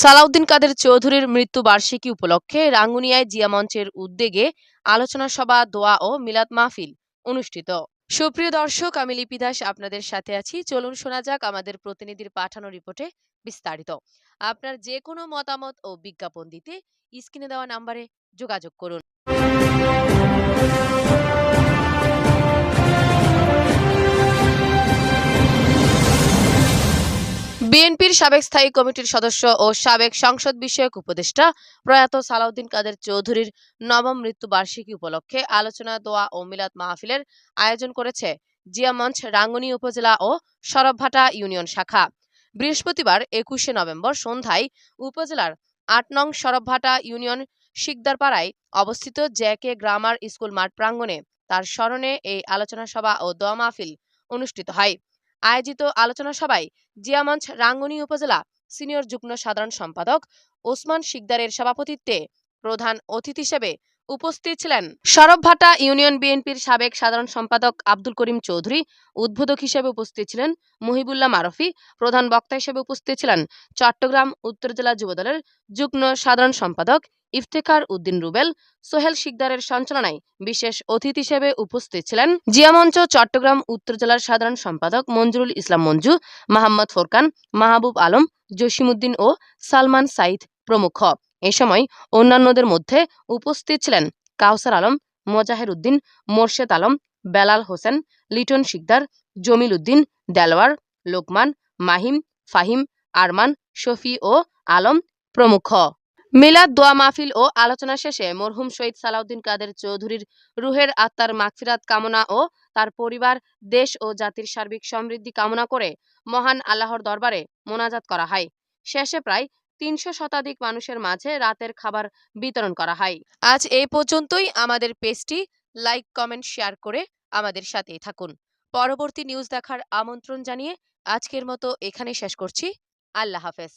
সালাউদ্দিন কাদের চৌধুরীর মৃত্যুবার্ষিকী উপলক্ষে রাঙ্গুনিয়ায় জিয়া মঞ্চের উদ্যোগে আলোচনা সভা, দোয়া ও মিলাদ মাহফিল অনুষ্ঠিত। সুপ্রিয় দর্শক, আমি লিপি দাস আপনাদের সাথে আছি। চলুন শোনা যাক আমাদের প্রতিনিধির পাঠানো রিপোর্টে বিস্তারিত। আপনার যে কোনো মতামত ও বিজ্ঞাপন দিতে স্ক্রিনে দেওয়া নাম্বারে যোগাযোগ করুন। বিএনপির সাবেক স্থায়ী কমিটির সদস্য ও সাবেক সংসদ বিষয়ক উপদেষ্টা প্রয়াত সালাউদ্দিন কাদের চৌধুরীর নবম মৃত্যুবার্ষিকী উপলক্ষে আলোচনা, দোয়া ও মিলাদ মাহফিলের আয়োজন করেছে জিয়া মঞ্চ রাঙ্গুনি উপজেলা ও সরবভাটা ইউনিয়ন শাখা। বৃহস্পতিবার একুশে নভেম্বর সন্ধ্যায় উপজেলার আট নং সরবভাটা ইউনিয়ন শিকদারপাড়ায় অবস্থিত জ্যাকে গ্রামার স্কুল মাঠ প্রাঙ্গণে তার স্মরণে এই আলোচনা সভা ও দোয়া মাহফিল অনুষ্ঠিত হয়। আয়োজিত আলোচনা সভায় জিয়ামঞ্চ রাঙ্গুনি উপজেলা সিনিয়র যুগ্ম সাধারণ সম্পাদক ওসমান শিকদারের সভাপতিত্বে প্রধান অতিথি হিসেবে উপস্থিত ছিলেন সরবভাটা ইউনিয়ন বিএনপির সাবেক সাধারণ সম্পাদক আব্দুল করিম চৌধুরী, উদ্বোধক হিসেবে উপস্থিত ছিলেন মহিবুল্লাহ মারফি, প্রধান বক্তা হিসেবে উপস্থিত ছিলেন চট্টগ্রাম উত্তর জেলা যুবদলের যুগ্ম সাধারণ সম্পাদক ইফতেখার উদ্দিন রুবেল, সোহেল শিকদারের সঞ্চালনায় বিশেষ অতিথি হিসেবে উপস্থিত ছিলেন জিয়ামঞ্চ চট্টগ্রাম উত্তর জেলার সাধারণ সম্পাদক মঞ্জুরুল ইসলাম মঞ্জু, মাহমদ ফোরকান, মাহবুব আলম, জসিমউদ্দিন ও সালমান সাইদ প্রমুখ। এ সময় অন্যান্যদের মধ্যে উপস্থিত ছিলেন কাউসার আলম, মোজাহের উদ্দিন, মোর্শেদ আলম, বেলাল হোসেন, লিটন শিকদার, জমিল উদ্দিন, দেলওয়ার, লোকমান, মাহিম, ফাহিম, আরমান, শফি ও আলম প্রমুখ। মিলাদ দোয়া মাহফিল ও আলোচনা শেষে মরহুম শহীদ সালাউদ্দিন কাদের চৌধুরীর রুহের আত্মার মাগফিরাত কামনা ও তার পরিবার, দেশ ও জাতির সার্বিক সমৃদ্ধি কামনা করে মহান আল্লাহর দরবারে মোনাজাত করা হয়। শেষে প্রায় তিনশো শতাধিক মানুষের মাঝে রাতের খাবার বিতরণ করা হয়। আজ এ পর্যন্তই। আমাদের পেজটি লাইক কমেন্ট শেয়ার করে আমাদের সাথেই থাকুন। পরবর্তী নিউজ দেখার আমন্ত্রণ জানিয়ে আজকের মতো এখানে শেষ করছি। আল্লাহ হাফেজ।